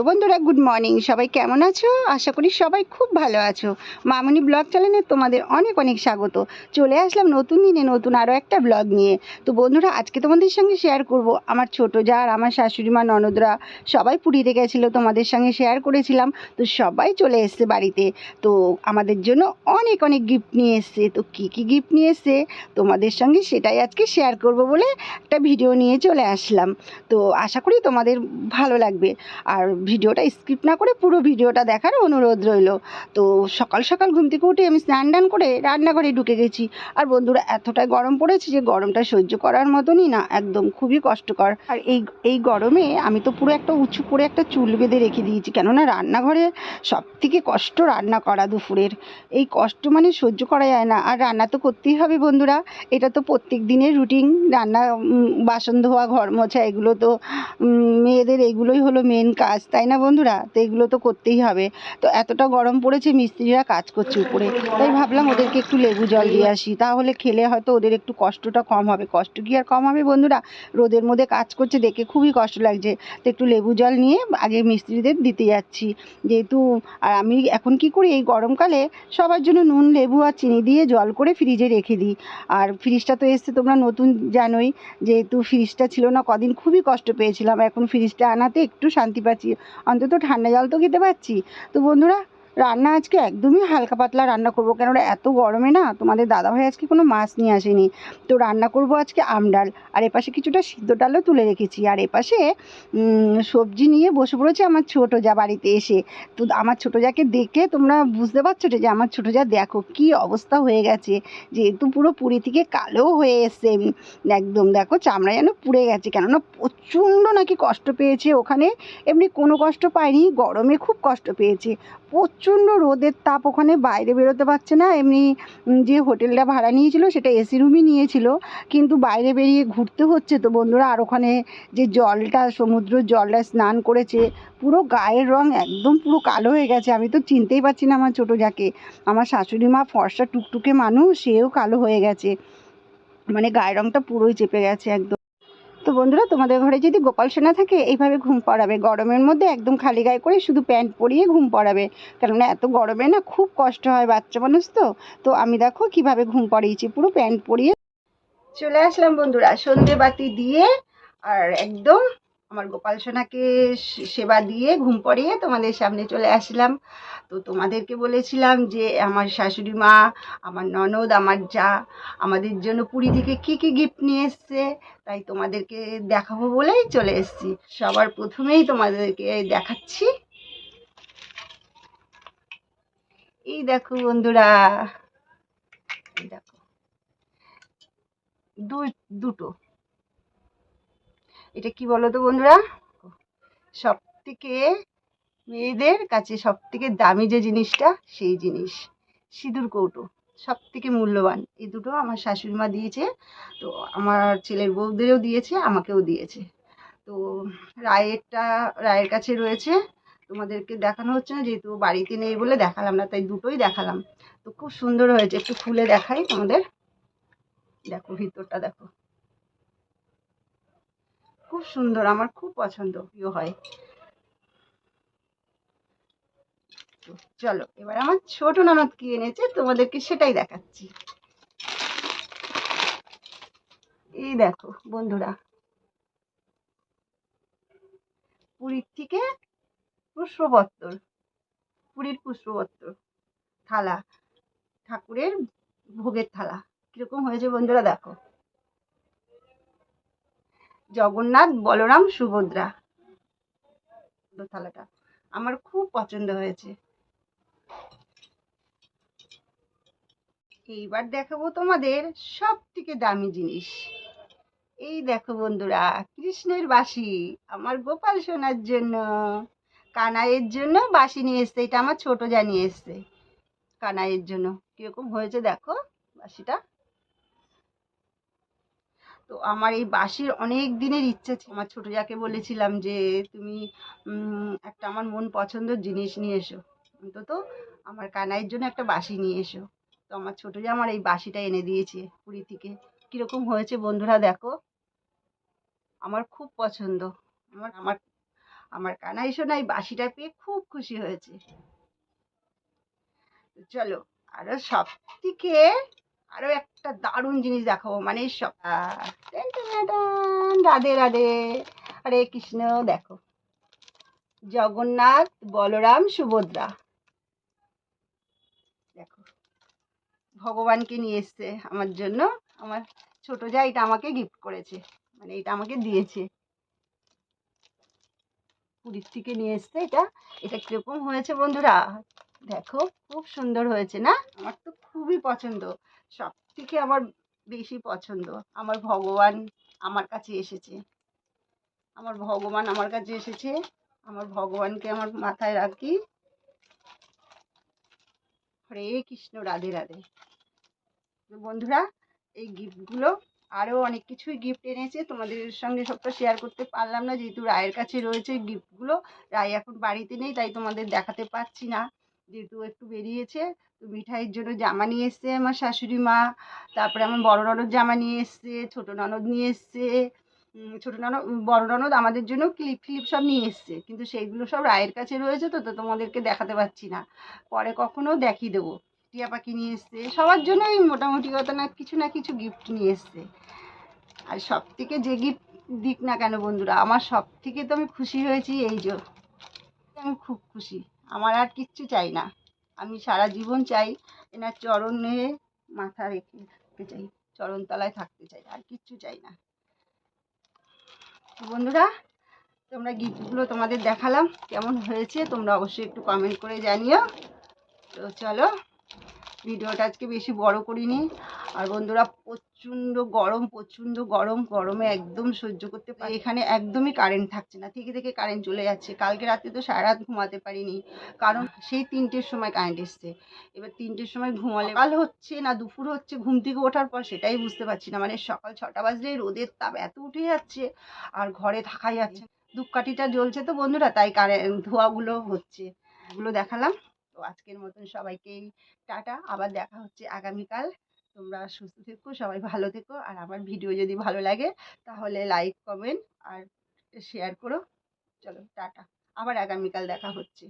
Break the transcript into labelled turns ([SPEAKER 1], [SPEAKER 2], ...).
[SPEAKER 1] Hello বন্ধুরা good morning. সবাই কেমন আছো? আশা করি সবাই খুব ভালো আছো। মামনি ব্লগ চ্যানেলে তোমাদের অনেক অনেক স্বাগত। চলে আসলাম নতুন দিনে নতুন আরও একটা ব্লগ নিয়ে। তো বন্ধুরা, আজকে তোমাদের সঙ্গে শেয়ার করব। আমার ছোট যা আর আমার শাশুড়ি মা ননদরা সবাই পুরীতে গেছিল, তোমাদের সঙ্গে শেয়ার করেছিলাম। তো সবাই চলে এসছে বাড়িতে। তো আমাদের জন্য অনেক অনেক গিফট নিয়ে এসছে। তো কী কী গিফট নিয়ে এসছে? তোমাদের সঙ্গে সেটাই আজকে শেয়ার করব বলে একটা ভিডিও নিয়ে চলে আসলাম। তো আশা করি তোমাদের ভালো লাগবে। আর ভিডিওটা স্কিপ না করে পুরো ভিডিওটা দেখার অনুরোধ রইল। তো সকাল সকাল ঘুম থেকে উঠে আমি স্নান টান করে রান্নাঘরে ঢুকে গেছি। আর বন্ধুরা, এতটাই গরম পড়েছে যে গরমটা সহ্য করার মতনই না, একদম খুবই কষ্টকর। আর এই এই গরমে আমি তো পুরো একটা উঁচু করে একটা চুল বেঁধে রেখে দিয়েছি, কেননা রান্নাঘরে সব থেকে কষ্ট রান্না করা দুপুরের। এই কষ্ট মানে সহ্য করা যায় না, আর রান্না তো করতেই হবে বন্ধুরা। এটা তো প্রত্যেক দিনের রুটিন, রান্না বাসন ধোয়া, ঘর মোছা, এগুলো তো মেয়েদের এগুলোই হলো মেন কাজ, তাই না বন্ধুরা, তো এগুলো তো করতেই হবে। তো এতটা গরম পড়েছে, মিস্ত্রিরা কাজ করছে উপরে। তাই ভাবলাম ওদেরকে একটু লেবু জল দিয়ে আসি। তাহলে খেলে হয়তো ওদের একটু কষ্টটা কম হবে। কষ্ট কি আর কম হবে বন্ধুরা? রোদের মধ্যে কাজ করছে, দেখে খুবই কষ্ট লাগছে। তো একটু লেবু জল নিয়ে আগে মিস্ত্রিদের দিতে যাচ্ছি। যেহেতু, আর আমি এখন কি করি, এই গরমকালে সবার জন্য নুন, লেবু আর চিনি দিয়ে জল করে ফ্রিজে রেখে দিই। আর ফ্রিজটা তো এসছে, তোমরা নতুন জানোই, যেহেতু ফ্রিজটা ছিল না, কদিন খুবই কষ্ট পেয়েছিলাম। এখন ফ্রিজটা আনাতে একটু শান্তি পাচ্ছি। অন্তত ঠান্ডা জল তো খেতে পাচ্ছি। তো বন্ধুরা রান্না আজকে একদমই হালকা পাতলা রান্না করব, কেননা এত গরমে না তোমাদের দাদাভাই আজকে কোনো মাছ নিয়ে আসেনি। তো রান্না করব আজকে আম ডাল, আর এপাশে কিছুটা সিদ্ধ ডালও তুলে রেখেছি। আর এপাশে সবজি নিয়ে বসে পড়েছে আমার ছোটো যা বাড়িতে এসে। তো আমার ছোটো যাকে দেখে তোমরা বুঝতে পারছ যে আমার ছোটো যা দেখো, কি অবস্থা হয়ে গেছে। যেহেতু পুরো পুরী থেকে কালো হয়ে এসছে একদম দেখো চামড়া যেন পুড়ে গেছে, কেননা প্রচণ্ড নাকি কষ্ট পেয়েছে ওখানে। এমনি কোনো কষ্ট পায়নি গরমে খুব কষ্ট পেয়েছে। প্রচণ্ড রোদের তাপ ওখানে, বাইরে বেরোতে পারছে না। এমনি যে হোটেলটা ভাড়া নিয়েছিল সেটা এসি রুমই নিয়েছিল। কিন্তু বাইরে বেরিয়ে ঘুরতে হচ্ছে তো বন্ধুরা, আর ওখানে যে জলটা, সমুদ্র জলটা স্নান করেছে, পুরো গায়ের রং একদম পুরো কালো হয়ে গেছে। আমি তো চিনতেই পারছি না আমার ছোটো যাকে। আমার শাশুড়ি মা ফর্সা টুকটুকে মানুষ, সেও কালো হয়ে গেছে। মানে গায়ের রংটা পুরোই চেপে গেছে একদম। তো বন্ধুরা, তোমাদের ঘরে যদি গোপাল সোনা থাকে, এইভাবে ঘুম পড়াবে। গরমের মধ্যে একদম খালি গায়ে করে শুধু প্যান্ট পরিয়ে ঘুম পড়াবে। কেননা, এত গরমে না খুব কষ্ট হয় বাচ্চা মানুষ তো। তো আমি দেখো কীভাবে ঘুম পড়িয়েছি, পুরো প্যান্ট পরিয়ে। চলে আসলাম বন্ধুরা সন্ধে বাতি দিয়ে, আর একদম আমার গোপাল সোনাকে সেবা দিয়ে ঘুম পড়িয়ে তোমাদের সামনে চলে আসলাম। তো তোমাদেরকে বলেছিলাম যে, আমার শাশুড়ি মা, আমার ননদ, আমার যা, আমাদের জন্য পুরী থেকে কী কী গিফট নিয়ে এসছে, তাই তোমাদেরকে দেখাবো বলেই চলে এসেছি। সবার প্রথমেই তোমাদেরকে দেখাচ্ছি। এই দেখো বন্ধুরা দেখো। দুটো। এটা কি বলো তো বন্ধুরা? সব থেকে মেয়েদের কাছে সব থেকে দামি যে জিনিসটা, সেই জিনিস। সিঁদুর কৌটো সব থেকে মূল্যবান। এই দুটো আমার শাশুড়ি মা দিয়েছে, তো আমার ছেলের বউদেরও দিয়েছে, আমাকেও দিয়েছে। তো রায়েরটা, রায়ের কাছে রয়েছে। তোমাদেরকে দেখানো হচ্ছে না, যেহেতু বাড়িতে নেই বলে দেখালাম না, তাই দুটোই দেখালাম। তো খুব সুন্দর হয়েছে, একটু খুলে দেখাই তোমাদের। দেখো, ভিতরটা দেখো। খুব সুন্দর, আমার খুব পছন্দ, প্রিয় হয়। চলো, এবার আমার ছোট ননদ কি এনেছে, তোমাদেরকে সেটাই দেখাচ্ছি। এই দেখো, বন্ধুরা। পুরীর থেকে পুষ্পপত্তর পুরীর পুষ্পপত্তর থালা, ঠাকুরের ভোগের থালা। কীরকম হয়েছে বন্ধুরা, দেখো। জগন্নাথ, বলরাম, সুভদ্রা। তো থালাটা আমার খুব পছন্দ হয়েছে। এইবার দেখাবো তোমাদের সব থেকে দামি জিনিস। এই দেখো বন্ধুরা, কৃষ্ণের বাঁশি, আমার গোপাল সোনার জন্য। কানাইয়ের জন্য বাঁশি নিয়ে এসছে, এটা আমার ছোট যা নিয়ে এসছে। কানাইয়ের জন্য, কীরকম হয়েছে দেখো বাঁশিটা। তো আমার এই বাঁশির অনেক দিনের ইচ্ছে ছিল। আমার ছোটো যাকে বলেছিলাম যে, তুমি একটা আমার মন পছন্দের জিনিস নিয়ে এসো। অন্তত আমার কানাইয়ের জন্য একটা বাঁশি নিয়ে এসো। তো আমার ছোটো যা আমার এই বাঁশিটা এনে দিয়েছে পুরী থেকে। কীরকম হয়েছে বন্ধুরা দেখো। আমার খুব পছন্দ। আমার আমার আমার কানাই শোনা এই বাঁশিটা পেয়ে খুব খুশি হয়েছে। চলো, আরও সব থেকে আরও একটা দারুণ জিনিস দেখাবো মানে টেন, রাধে রাধে হরে কৃষ্ণ দেখো। জগন্নাথ বলরাম সুভদ্রা। দেখো ভগবানকে নিয়ে এসছে আমার জন্য। আমার ছোট যা এটা আমাকে গিফট করেছে। মানে এটা আমাকে দিয়েছে। পুরীর থেকে নিয়ে এসছে এটা। এটা কীরকম হয়েছে বন্ধুরা? দেখো, খুব সুন্দর হয়েছে না? আমার তো খুবই পছন্দ। সব থেকে আমার বেশি পছন্দ। আমার ভগবান আমার কাছে এসেছে। আমার ভগবান আমার কাছে এসেছে। আমার ভগবানকে আমার মাথায় রাখি। হরে কৃষ্ণ, রাধে রাধে। বন্ধুরা, এই গিফটগুলো আরও অনেক কিছুই গিফট এনেছে। তোমাদের সঙ্গে সবটা শেয়ার করতে পারলাম না। যেহেতু রায়ের কাছে রয়েছে গিফটগুলো, রায় এখন বাড়িতে নেই, তাই তোমাদের দেখাতে পারছি না। যেহেতু একটু বেরিয়েছে, তো মিঠাইয়ের জন্য জামা নিয়ে এসছে আমার শাশুড়ি মা। তারপরে আমার বড় ননদ জামা নিয়ে এসছে, ছোট ননদ নিয়ে এসছে ছোট ননদ, বড় ননদ আমাদের জন্য ক্লিপ ফ্লিপ সব নিয়ে এসছে। কিন্তু সেইগুলো সব রায়ের কাছে রয়েছে তো তো তোমাদেরকে দেখাতে পারছি না। পরে কখনো দেখিয়ে দেবো। টিয়া পাখি নিয়ে এসছে। সবার জন্যই মোটামুটি কথা না, কিছু না কিছু গিফট নিয়ে এসছে। আর সব থেকে যে গিফট দিক না কেন বন্ধুরা, আমার সব থেকে তো আমি খুশি হয়েছি এই যে, আমি খুব খুশি। আমার আর কিচ্ছু চাই না। আমি সারা জীবন চাই এনার চরণে মাথা রেখে থাকতে চাই, চরণ তলায় থাকতে চাই, আর কিচ্ছু চাই না। বন্ধুরা, তোমরা গিফটগুলো তোমাদের দেখালাম, কেমন হয়েছে তোমরা অবশ্যই একটু কমেন্ট করে জানিও। তো চলো, ভিডিওটা আজকে বেশি বড় করিনি। আর বন্ধুরা প্রচণ্ড গরম প্রচণ্ড গরম, গরমে একদম সহ্য করতে পারি এখানে একদমই কারেন্ট থাকছে না। থেকে থেকে কারেন্ট চলে যাচ্ছে। কালকে রাতে তো সারা রাত ঘুমাতে পারিনি। কারণ সেই তিনটের সময় কারেন্ট এসছে। এবার তিনটের সময় ঘুমালে কাল হচ্ছে না দুপুর হচ্ছে, ঘুম থেকে ওঠার পর সেটাই বুঝতে পারছি না। মানে সকাল ছটা বাজলেই রোদের তাপ এত উঠে যাচ্ছে আর ঘরে থাকা যাচ্ছে। ধূপকাঠিটা জ্বলছে তো বন্ধুরা, তাই কারেন্ট ধোঁয়াগুলো হচ্ছে। এগুলো দেখালাম। তো আজকের মতন সবাইকেই টাটা। আবার দেখা হচ্ছে আগামীকাল। তোমরা সুস্থ থেকো, সবাই ভালো থেকো। আর আমার ভিডিও যদি ভালো লাগে, তাহলে লাইক কমেন্ট আর শেয়ার করো। চলো, টাটা। আবার আগামীকাল দেখা হচ্ছে।